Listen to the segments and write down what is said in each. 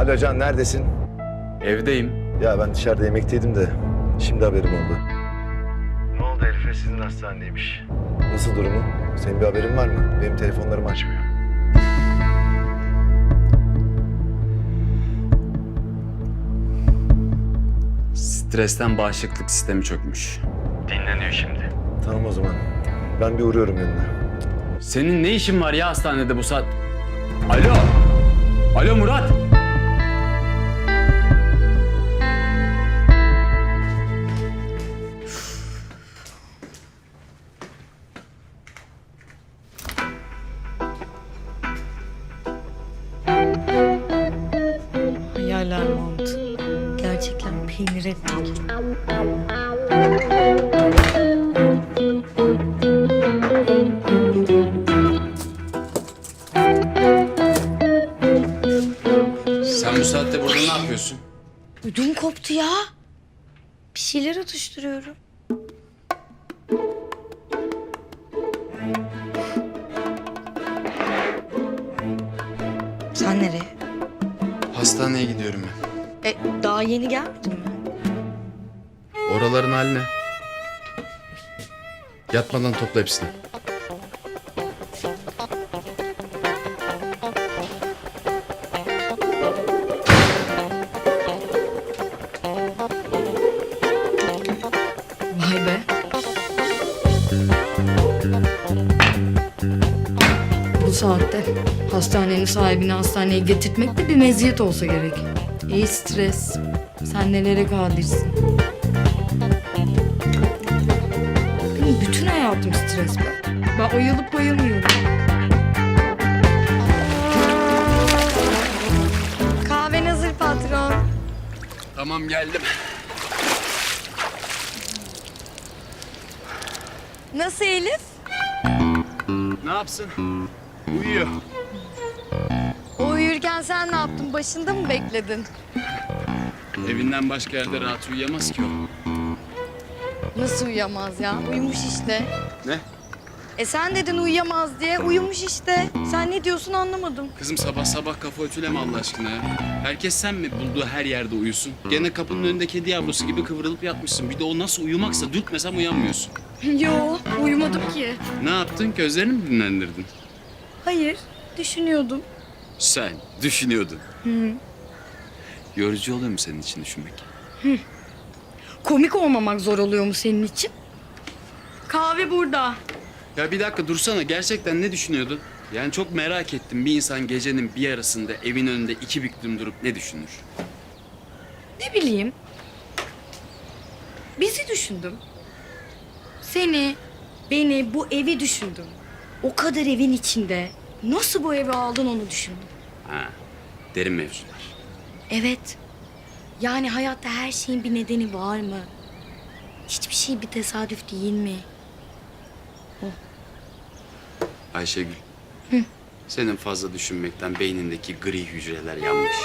Alo Can neredesin? Evdeyim. Ya ben dışarıda yemekteydim de şimdi haberim oldu. Ne oldu Elif'e sizin hastanedeymiş. Nasıl durumu? Senin bir haberin var mı? Benim telefonlarım açmıyor. Stresten bağışıklık sistemi çökmüş. Dinleniyor şimdi. Tamam o zaman. Ben bir uğruyorum yanına. Senin ne işin var ya hastanede bu saat? Alo. Alo Murat. Ettik. Sen bu saatte burada ne yapıyorsun? Ödüm koptu ya. Bir şeyler atıştırıyorum. Sen nereye? Hastaneye gidiyorum ben. E, daha yeni gelmedin haline. Yatmadan topla hepsini. Vay be. Bu saatte hastanenin sahibini hastaneye getirtmek de bir meziyet olsa gerek. Ey stres. Sen nelere kadirsin. Stres be. Ben ayılıp bayılmıyorum. Kahven hazır patron. Tamam geldim. Nasıl Elif? Ne yapsın? Uyuyor. O uyurken sen ne yaptın? Başında mı bekledin? Evinden başka yerde rahat uyuyamaz ki o. Nasıl uyuyamaz ya? Uyumuş işte. Ne? E sen dedin uyuyamaz diye. Uyumuş işte. Sen ne diyorsun anlamadım. Kızım sabah sabah kafa ütüleme Allah aşkına ya. Herkes sen mi bulduğu her yerde uyusun? Gene kapının önünde kedi yavrusu gibi kıvrılıp yatmışsın. Bir de o nasıl uyumaksa dürtmesem uyanmıyorsun. Yo, uyumadım ki. Ne yaptın? Gözlerini mi dinlendirdin? Hayır, düşünüyordum. Sen düşünüyordun. Yorucu oluyor mu senin için düşünmek? Komik olmamak zor oluyor mu senin için? Kahve burada. Ya bir dakika dursana. Gerçekten ne düşünüyordun? Yani çok merak ettim. Bir insan gecenin bir yarısında evin önünde iki büklüm durup ne düşünür? Ne bileyim. Bizi düşündüm. Seni, beni, bu evi düşündüm. O kadar evin içinde nasıl bu evi aldın onu düşündüm. Ha, derin mevzular. Evet. Yani hayatta her şeyin bir nedeni var mı? Hiçbir şey bir tesadüf değil mi? Ayşegül. Senin fazla düşünmekten beynindeki gri hücreler yanmış.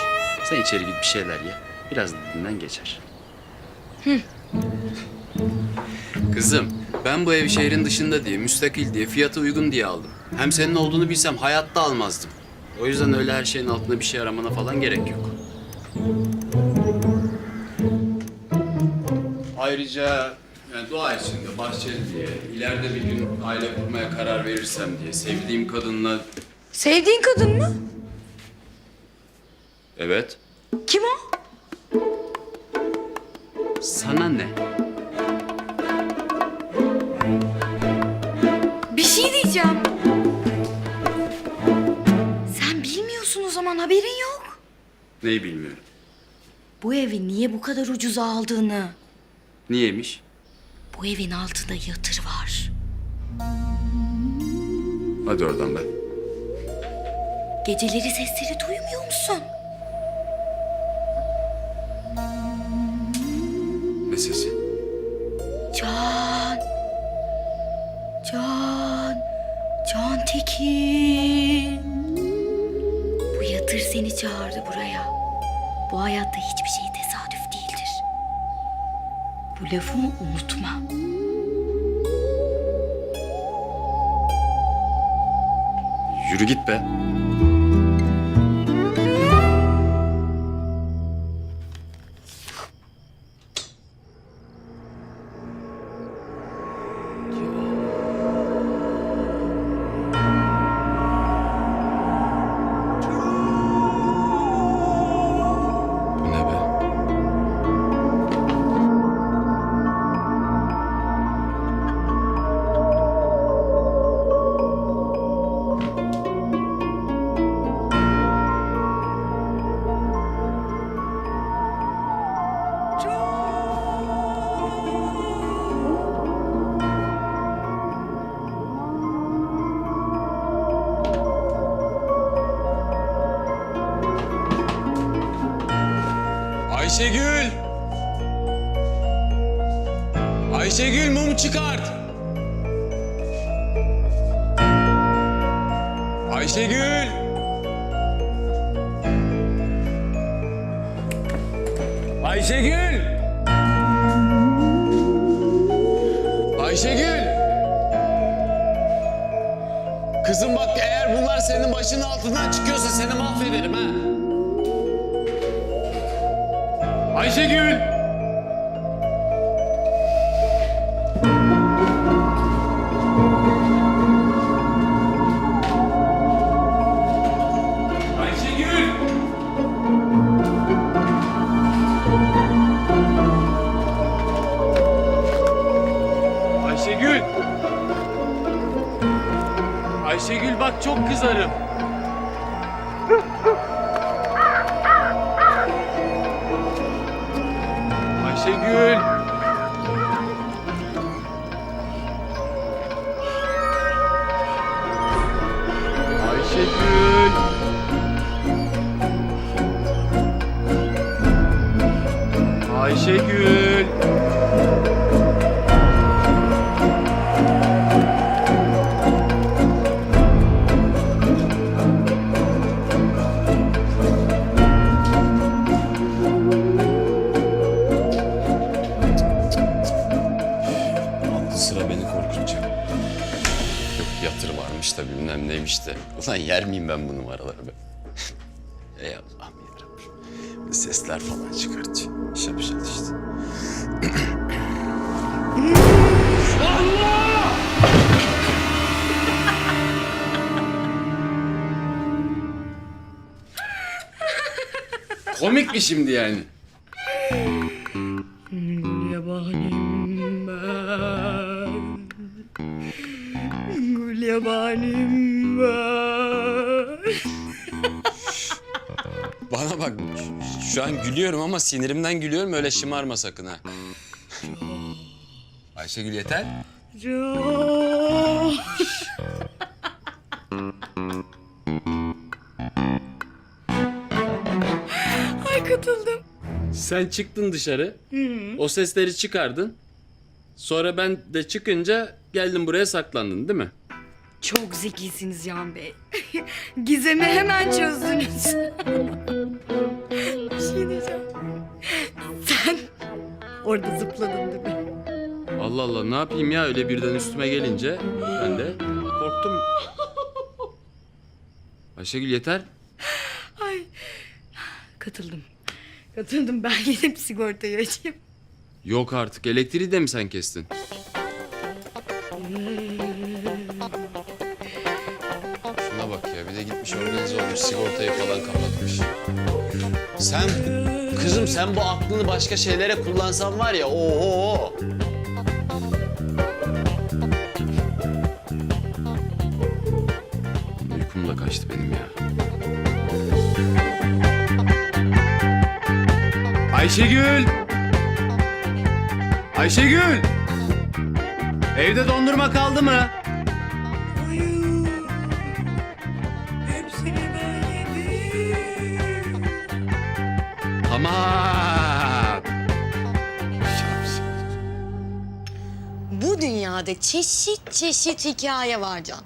Sen içeri git bir şeyler ye. Biraz dinlen geçer. Kızım, ben bu evi şehrin dışında diye, müstakil diye, fiyatı uygun diye aldım. Hem senin olduğunu bilsem hayatta almazdım. O yüzden öyle her şeyin altında bir şey aramana falan gerek yok. Ayrıca yani doğa içinde bahçeli diye, ileride bir gün aile kurmaya karar verirsem diye, sevdiğim kadınla... Sevdiğin kadın mı? Evet. Kim o? Sana ne? Bir şey diyeceğim. Sen bilmiyorsun o zaman haberin yok. Neyi bilmiyorum. Bu evi niye bu kadar ucuza aldığını. Niyeymiş? Bu evin altında yatır var. Hadi oradan be. Geceleri sesleri duymuyor musun? Ne sesi? Can. Can. Can Tekin. Bu yatır seni çağırdı buraya. Bu hayatta hiçbir Bu lafımı unutma. Yürü git be. Ayşegül! Ayşegül mum çıkart! Ayşegül! Ayşegül! Ayşegül! Kızım bak eğer bunlar senin başının altından çıkıyorsa seni mahvederim ha. Ayşegül! Ayşegül! Ayşegül! Ayşegül bak çok kızarım. Varmış da bilmem neymiş de. Ulan yer miyim ben bu numaraları be? Ey Allah'ım yarabbim. Sesler falan çıkartıyor. Yapacağız işte. Komik mi şimdi yani? Bana bak şu an gülüyorum ama sinirimden gülüyorum öyle şımarma sakın ha. Ayşegül yeter. Ay katıldım. Sen çıktın dışarı. O sesleri çıkardın. Sonra ben de çıkınca geldin buraya saklandın değil mi? Çok zekisiniz Can Bey. Gizemi hemen çözdünüz. Bir şey diyeceğim. Sen orada zıpladın değil mi? Allah Allah ne yapayım ya öyle birden üstüme gelince ben de korktum. Ayşegül yeter. Ay. Katıldım. Katıldım. Ben gidip sigortayı açayım. Yok artık elektriği de mi sen kestin? Sen kızım sen bu aklını başka şeylere kullansan var ya oho. Uykum da kaçtı benim ya. Ayşegül! Ayşegül! Evde dondurma kaldı mı? Çeşit çeşit hikaye var Can.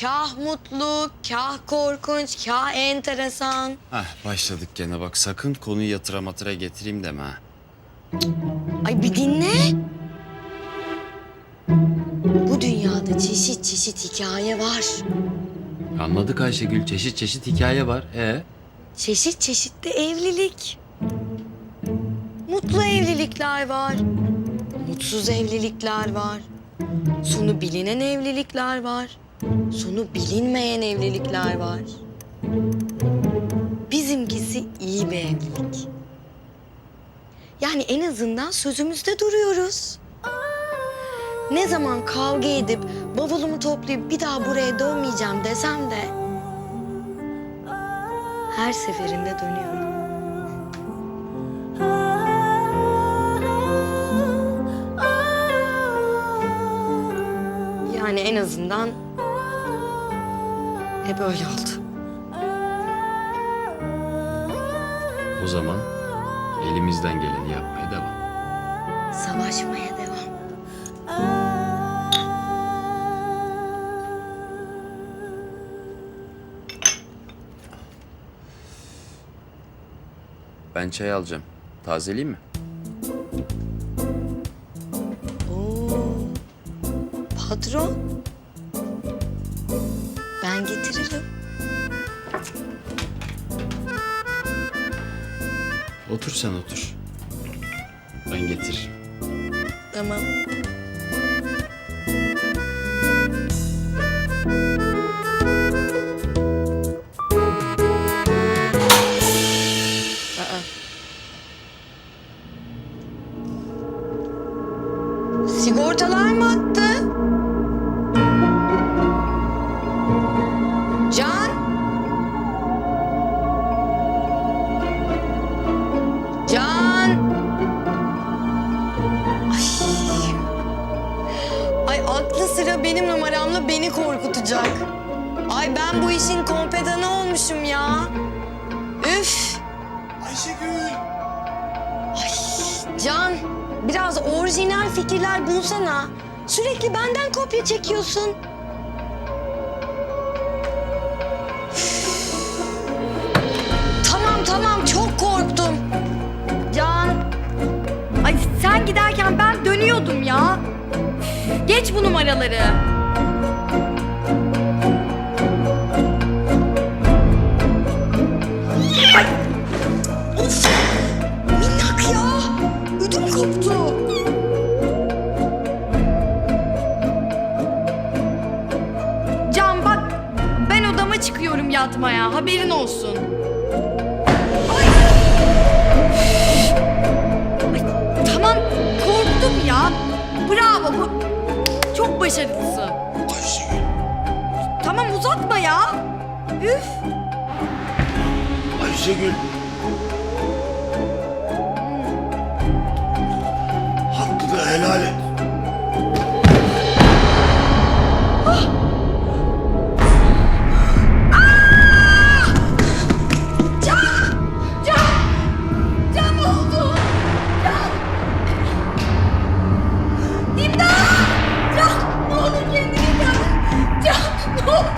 Kah mutlu, kah korkunç, kah enteresan. Hah başladık gene bak sakın konuyu yatıra matıra getireyim deme ha. Ay bir dinle. Bu dünyada çeşit çeşit hikaye var. Anladık Ayşegül çeşit çeşit hikaye var. Ee? Çeşit çeşit de evlilik. Mutlu evlilikler var. Mutsuz evlilikler var. Sonu bilinen evlilikler var. Sonu bilinmeyen evlilikler var. Bizimkisi iyi bir evlilik. Yani en azından sözümüzde duruyoruz. Ne zaman kavga edip bavulumu toplayıp bir daha buraya dönmeyeceğim desem de her seferinde dönüyorum. Yani en azından hep öyle oldu. O zaman Elimizden geleni yapmaya devam. Savaşmaya devam. Ben çay alacağım. Tazeleyeyim mi? Patron. Ben getiririm. Otur sen otur. Ben getiririm. Tamam. Orijinal fikirler bulsana. Sürekli benden kopya çekiyorsun. Tamam tamam çok korktum. Can. Ay sen giderken ben dönüyordum ya. Geç bu numaraları.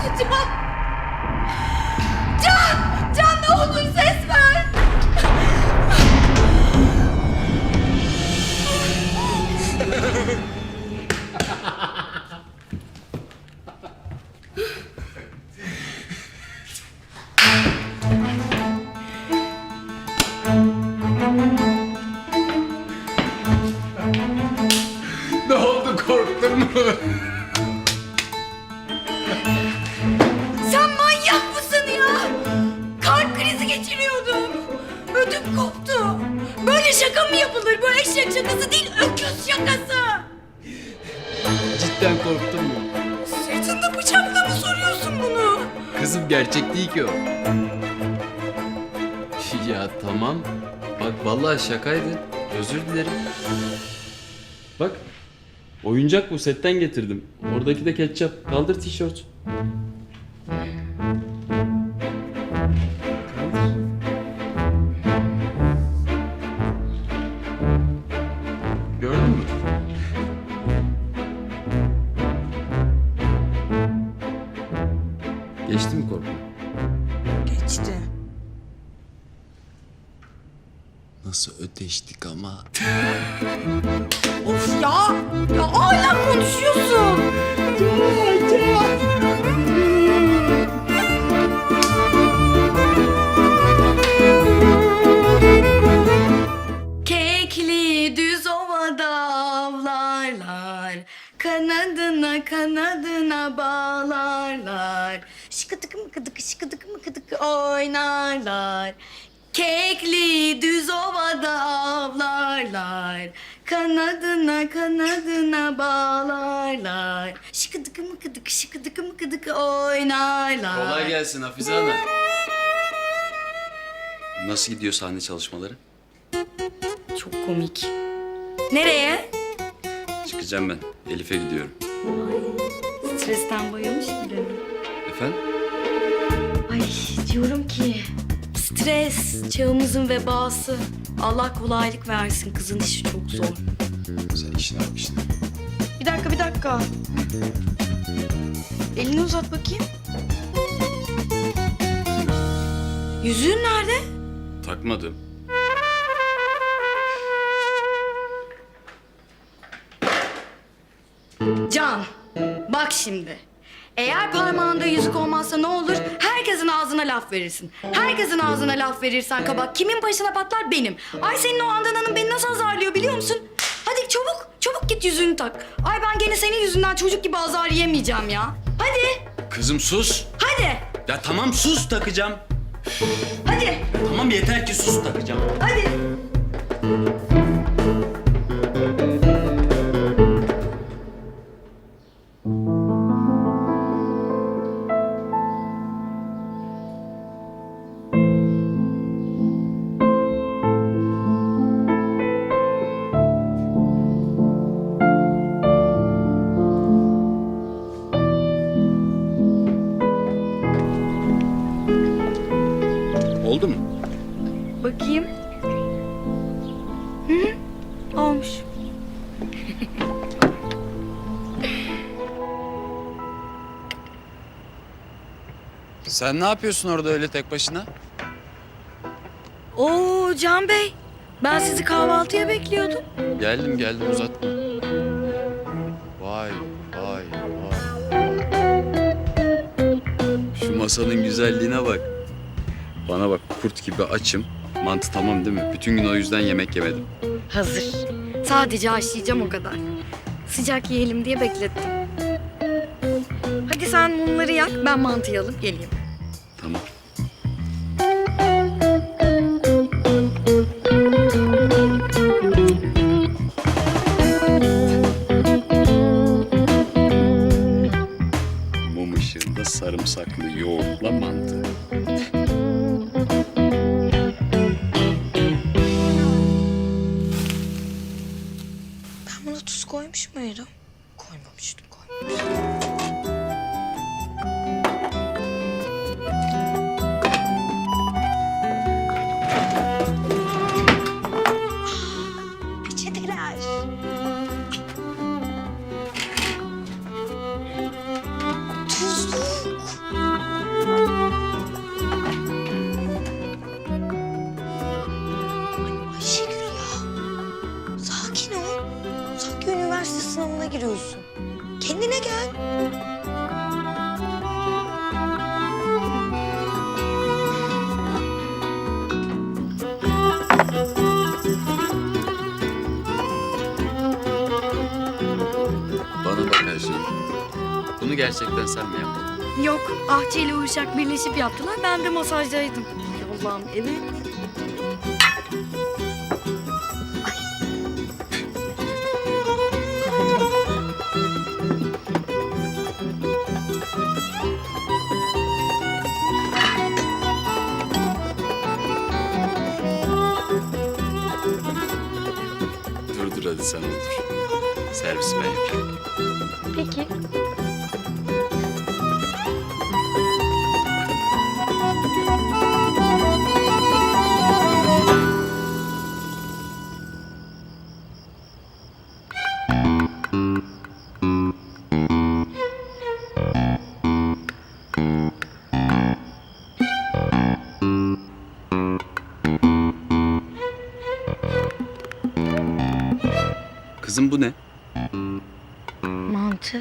Can ne oldu Ya tamam. Bak vallahi şakaydı. Özür dilerim. Bak. Oyuncak bu setten getirdim. Oradaki de ketçap. Kaldır tişört. Düz ovada avlarlar. Kanadına kanadına bağlarlar. Şıkıdık mıkıdık şıkıdık mıkıdık oynarlar. Kekli düz ovada avlarlar. Kanadına kanadına bağlarlar. Şıkıdık mıkıdık şıkıdık mıkıdık oynarlar. Kolay gelsin Hafize Hanım. Nasıl gidiyor sahne çalışmaları? Çok komik. Nereye? Çıkacağım ben. Elif'e gidiyorum. Stresten bayılmış bile. Efendim? Ay diyorum ki stres çağımızın vebası. Allah kolaylık versin. Kızın işi çok zor. Sen işine bak işine. Bir dakika bir dakika. Elini uzat bakayım. Yüzüğün nerede? Takmadım. Can, bak şimdi. Eğer parmağında yüzük olmazsa ne olur? Herkesin ağzına laf verirsin. Herkesin ağzına laf verirsen kabak kimin başına patlar benim. Ay senin o Handan Hanım beni nasıl azarlıyor biliyor musun? Hadi çabuk, çabuk git yüzüğünü tak. Ay ben gene senin yüzünden çocuk gibi azar yemeyeceğim ya. Hadi, Kızım sus. hadi, Ya tamam sus takacağım. hadi, Tamam yeter ki sus takacağım. hadi. Sen ne yapıyorsun orada öyle tek başına? Oo Can Bey, ben sizi kahvaltıya bekliyordum. Geldim geldim uzatma. Vay vay vay. Şu masanın güzelliğine bak. Bana bak kurt gibi açım. Mantı tamam değil mi? Bütün gün o yüzden yemek yemedim. Hazır. Sadece haşlayacağım o kadar. Sıcak yiyelim diye beklettim. Hadi sen mumları yak, ben mantıyı alıp geleyim. Gerçekten sen mi yaptın? Yok, Ahçı ile Uşak birleşip yaptılar. Ben de masajdaydım. Ay Allah'ım, evet. Dur dur hadi sen otur. Servis ben yapayım. Peki. Kızım bu ne? Mantı.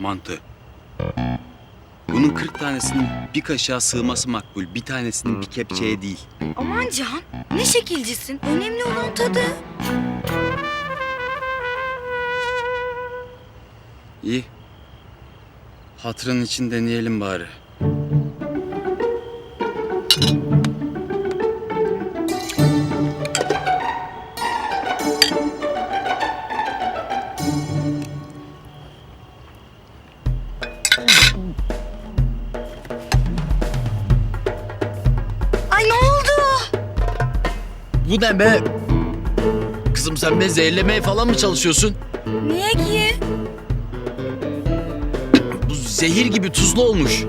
Mantı. Bunun 40 tanesinin bir kaşığa sığması makbul. Bir tanesinin bir kepçeye değil. Aman Can, ne şekilcisin. Önemli olan tadı. İyi. Hatırın için deneyelim bari. Bu ne be? Kızım sen beni zehirlemeye falan mı çalışıyorsun? Niye ki? Bu zehir gibi tuzlu olmuş.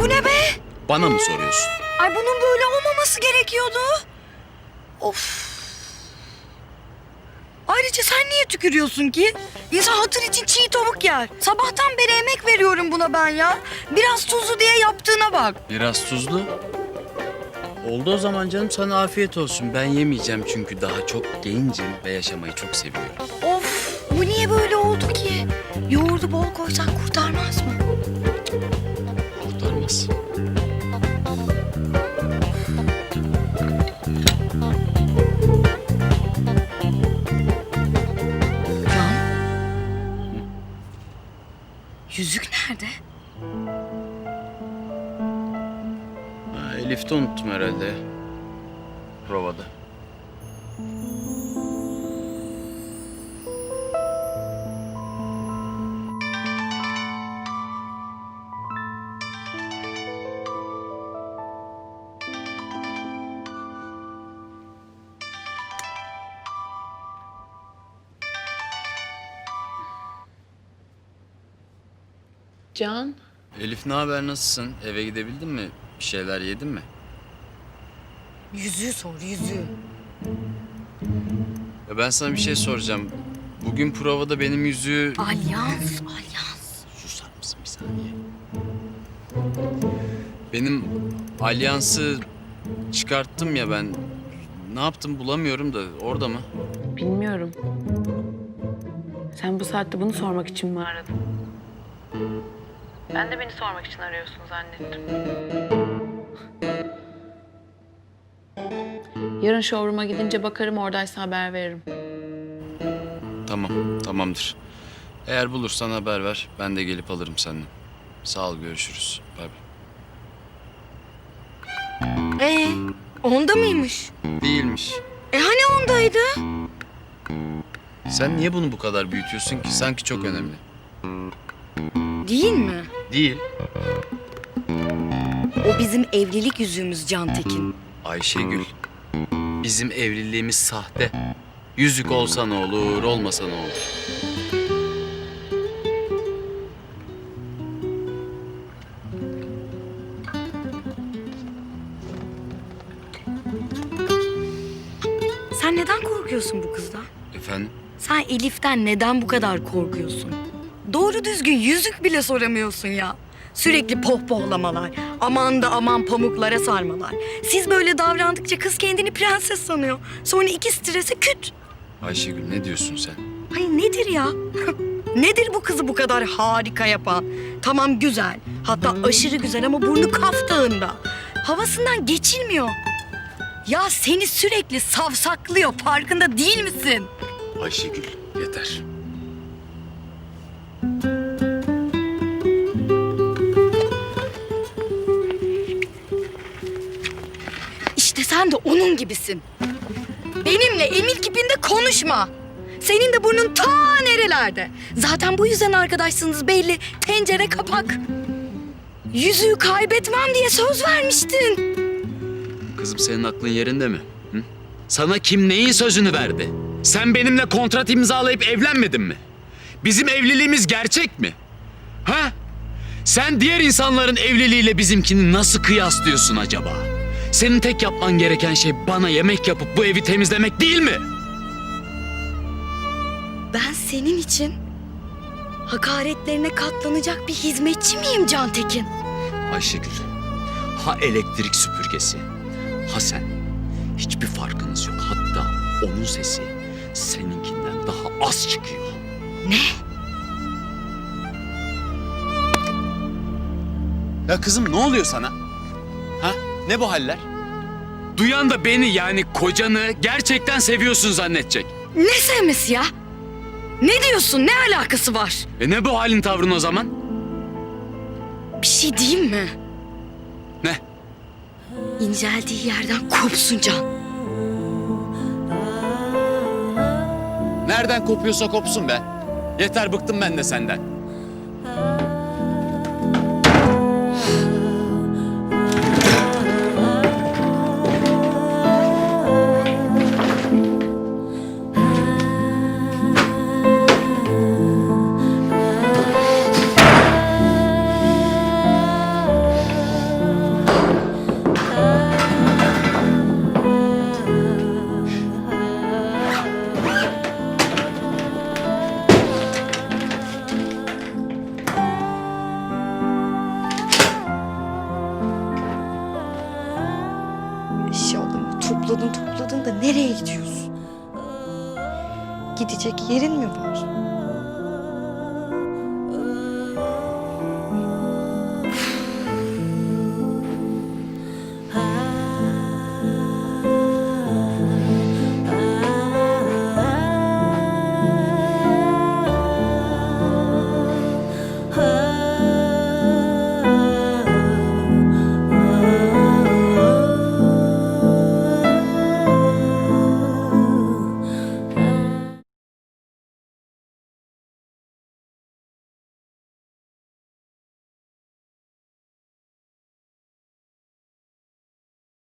Bu ne be? Bana mı soruyorsun? Ay bunun böyle olmaması gerekiyordu. Of. Ayrıca sen niye tükürüyorsun ki? İnsan hatır için çiğ tavuk yer. Sabahtan beri emek veriyorum buna ben ya. Biraz tuzlu diye yaptığına bak. Biraz tuzlu. Oldu o zaman canım sana afiyet olsun. Ben yemeyeceğim çünkü daha çok gencim ve yaşamayı çok seviyorum. Of bu niye böyle oldu ki? Yoğurdu bol koysak kurtarmaz mı? Yüzük nerede? Ha, Elif'te unuttum herhalde. Can, Elif ne haber nasılsın? Eve gidebildin mi? Bir şeyler yedin mi? Yüzüğü sor yüzüğü. Ya ben sana bir şey soracağım. Bugün provada benim yüzüğü... Alyans, alyans. Susar mısın bir saniye? Benim alyansı çıkarttım ya ben. Ne yaptım bulamıyorum da orada mı? bilmiyorum. Sen bu saatte bunu sormak için mi aradın? Ben de beni sormak için arıyorsun zannettim. Yarın showroom'a gidince bakarım oradaysa haber veririm. Tamam, tamamdır. Eğer bulursan haber ver. Ben de gelip alırım senden. Sağ ol, görüşürüz. Bay bay. Ee, onda mıymış? Değilmiş. E hani ondaydı? Sen niye bunu bu kadar büyütüyorsun ki? Sanki çok önemli. Değil mi? Değil. O bizim evlilik yüzüğümüz Cantekin. Ayşegül. Bizim evliliğimiz sahte. Yüzük olsa ne olur, olmasa ne olur? Sen neden korkuyorsun bu kızdan? Efendim? Sen Elif'ten neden bu kadar korkuyorsun? Doğru düzgün yüzük bile soramıyorsun ya. Sürekli pohpohlamalar, aman da aman pamuklara sarmalar. Siz böyle davrandıkça kız kendini prenses sanıyor. Sonra iki strese küt. Ayşegül ne diyorsun sen? Ay nedir ya? nedir bu kızı bu kadar harika yapan? Tamam güzel, hatta aşırı güzel ama burnu kaftağında. Havasından geçilmiyor. Ya seni sürekli savsaklıyor, farkında değil misin? Ayşegül yeter. Sen de onun gibisin. Benimle emir kipinde konuşma. Senin de burnun ta nerelerde. Zaten bu yüzden arkadaşsınız belli. Tencere kapak. Yüzüğü kaybetmem diye söz vermiştin. Kızım senin aklın yerinde mi? Hı? Sana kim neyin sözünü verdi? Sen benimle kontrat imzalayıp evlenmedin mi? Bizim evliliğimiz gerçek mi? Ha? Sen diğer insanların evliliğiyle bizimkini nasıl kıyaslıyorsun acaba? Senin tek yapman gereken şey bana yemek yapıp bu evi temizlemek değil mi? Ben senin için hakaretlerine katlanacak bir hizmetçi miyim Cantekin? Ayşegül, ha elektrik süpürgesi, ha sen. Hiçbir farkınız yok. Hatta onun sesi seninkinden daha az çıkıyor. Ne? Ya kızım ne oluyor sana? Ha? Ne bu haller? Duyan da beni yani kocanı gerçekten seviyorsun zannedecek. Ne sevmesi ya? Ne diyorsun? Ne alakası var? E ne bu halin tavrın o zaman? Bir şey diyeyim mi? Ne? İnceldiği yerden kopsun Can. Nereden kopuyorsa kopsun be. Yeter bıktım ben de senden. topladın topladın da nereye gidiyorsun? Gidecek yerin mi var?